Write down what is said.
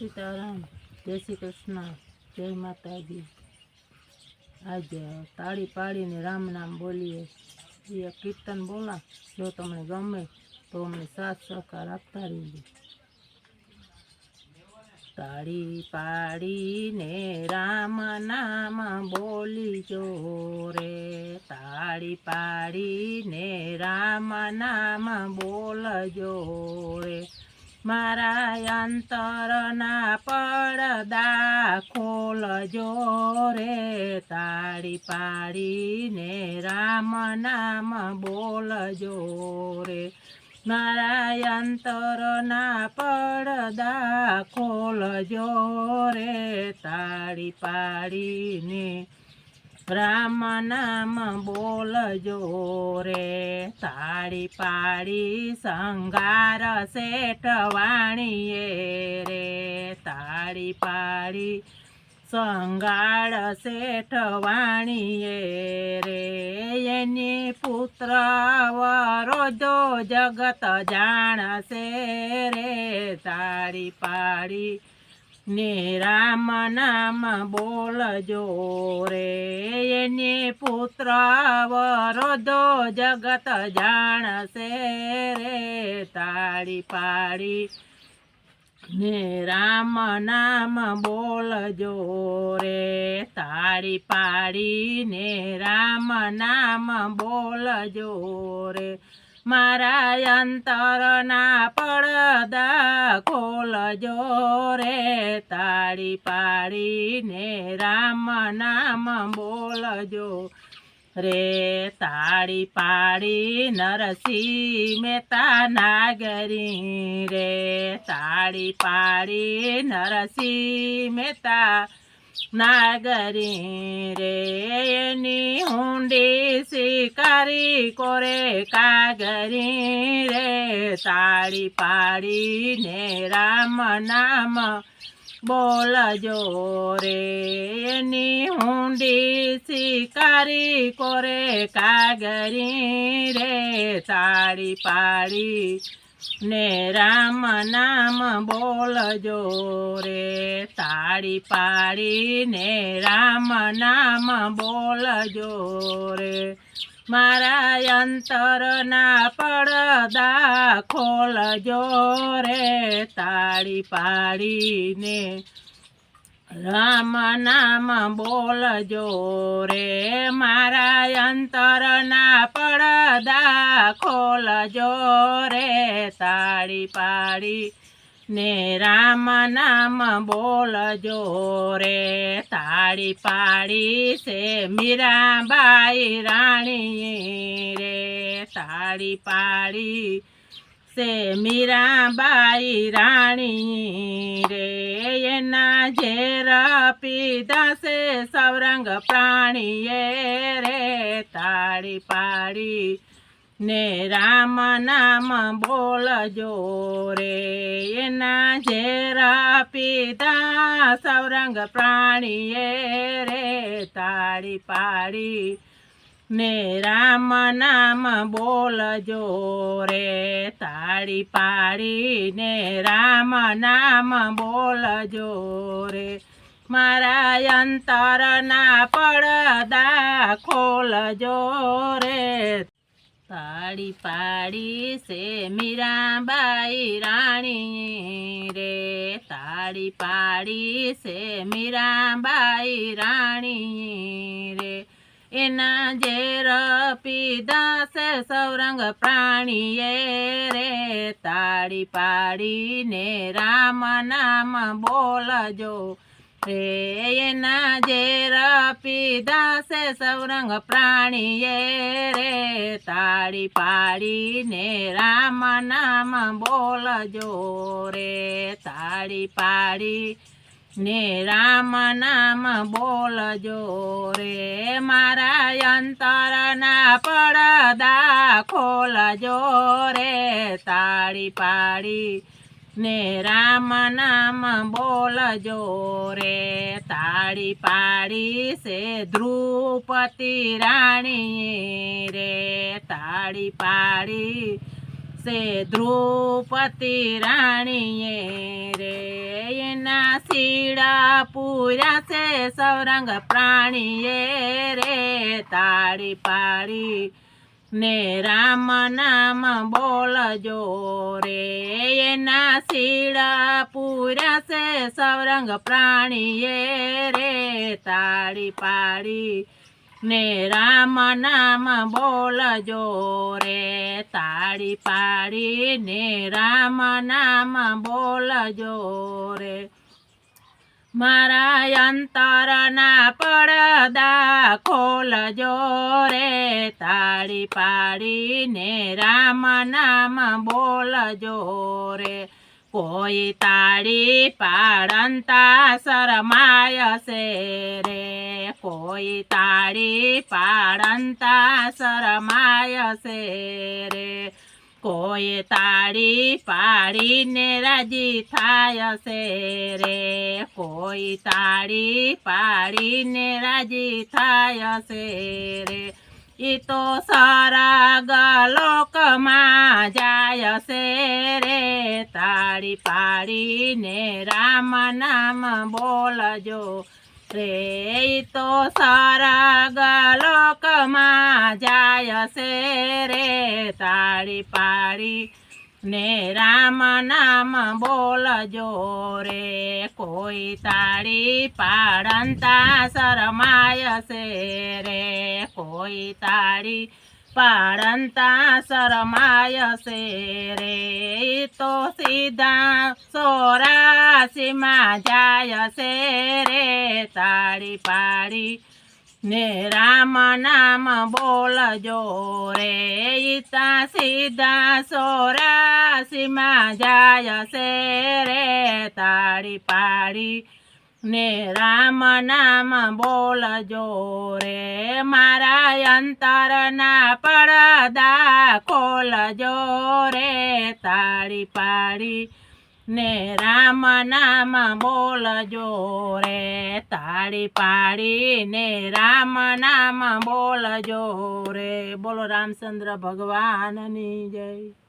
સીતારામ, જય શ્રી કૃષ્ણ, જય માતાજી. આજે તાળી પાડીને રામ નામ બોલીએ. એ કીર્તન બોલા, જો તમને ગમે તો અમને સાથ સહકાર આપતા રહીએ તાળી પાડીને રામ નામ બોલીજો રે. તાળી પાડીને રામ નામ બોલજો રે. મારા અંતરના પડદા ખોલજો રે, તાળી પાડીને રામ નામ બોલજો રે. મારા અંતરના પડદા ખોલજો રે, તાળી પાડીને રામ નામ બોલજો રે, તાળી પાડી સંગાર શેઠવાણીએ રે, તાળી પાડી સંગાળ શેઠવાણીએ રે, એની પુત્ર વરોજો જગત જાણશે રે, તાળી પાડી ને રામ નામ બોલજો રે, એને પુત્ર વરોધો જગત જાણશે રે, તાળી પાડી. ને રામ નામ બોલજો રે, તાળી પાડી. ને રામ નામ બોલજો રે મારા અંતરના પડદા ખોલજો રે, તાળી પાડીને રામ નામ બોલજો રે, તાળી પાડી નરસિંહ મહેતા નાગરી રે, તાળી પાડી નરસિંહ મહેતા નાગરી રે, એની હુંડી શિકારી કોરે કાગરી રે, તાળી પાડીને રામ નામ બોલજો રે, એની હુંડી શિકારી કોરે કાગરી રે, તાળી પાડી ને રામ નામ બોલજો રે. તાળી પાડી ને રામ નામ બોલજો રે. મારા અંતરના પડદા ખોલજો રે. તાળી પાડીને રામ નામ બોલજો રે મારા અંતરના પડદા ખોલજો રે સાડી પાડી ને રામ નામ બોલજો રે, તાળી પાડી છે મીરાબાઈ રાણી રે, તાળી પાડી સે મીરાબાઈ રાણી એના ઝેર પીધા છે સૌરંગ પ્રાણીએ રે તાળી પાડી. ને રામ નામ બોલજો રે એના ઝેર પીધા સૌરંગ પ્રાણીએ રે તાળી પાડી. ને રામ નામ બોલજો રે, તાળી પાડી ને રામ નામ બોલજો રે. મારા અંતરના પડદા ખોલજો રે. તાળી પાડી છે મીરાબાઈ રાણી રે. તાળી પાડી છે મીરાબાઈ રાણી રે. એના ઝેર છે સૌરંગ પ્રાણીએ રે. તાળી પાડીને રામ નામ બોલજો. રે એના ઝેર છે સૌરંગ પ્રાણીએ રે. તાળી પાડીને રામ નામ બોલજો. રે તાળી પાડી ને રામ નામ બોલજો રે, મારા અંતરના પડદા ખોલજો રે, તાળી પાડી ને રામ નામ બોલજો રે, તાળી પાડી છે ધ્રુપતિ રાણી રે, તાળી પાડી છે દ્રૌપદી રાણીએ રે, એના પૂર્યા છે સૌરંગ પ્રાણીએ રે, તાળી પાડી ને રામ નામ બોલજો રે, એના શીડા પૂર્યા છે સૌરંગ પ્રાણીએ રે, તાળી પાડી ને રામ નામ બોલજો રે, તાળી પાડી ને રામ નામ બોલજો રે. મારા અંતરના પડદા ખોલજો રે, તાળી પાડીને રામ નામ બોલજો રે. કોઈ તાળી પાડંતા શરમાય છે રે. કોઈ તાળી પાડંતા શરમાય છે રે. કોઈ તાળી પાડીને રાજી થાય છે રે. કોઈ તાળી પાડીને રાજી થાય છે રે. ઈ તો સરાગ લોકમાં જાય છે રે. તાળી પાડીને રામ નામ બોલજો. રે તો સરાગ લોકમાં જાય છે રે તાળી પાડી ને રામ નામ બોલજો રે કોઈ તાળી પાડંતા શરમાય છે રે કોઈ તાળી પાડંતા શરમાય છે રે. તો સીધા સોરાશીમાં જાય છે રે. તાળી પાડી ને રામ નામ બોલજો રે. ઈતા સીધા સોરાશીમાં જાય છે રે. તાળી પાડી ને રામ નામ બોલજો રે. મારા અંતરના પડદા ખોલજો રે. તાળી પાડી ને રામ નામ બોલજો રે. તાળી પાડી ને રામ નામ બોલજો રે. બોલો રામચંદ્ર ભગવાનની જય.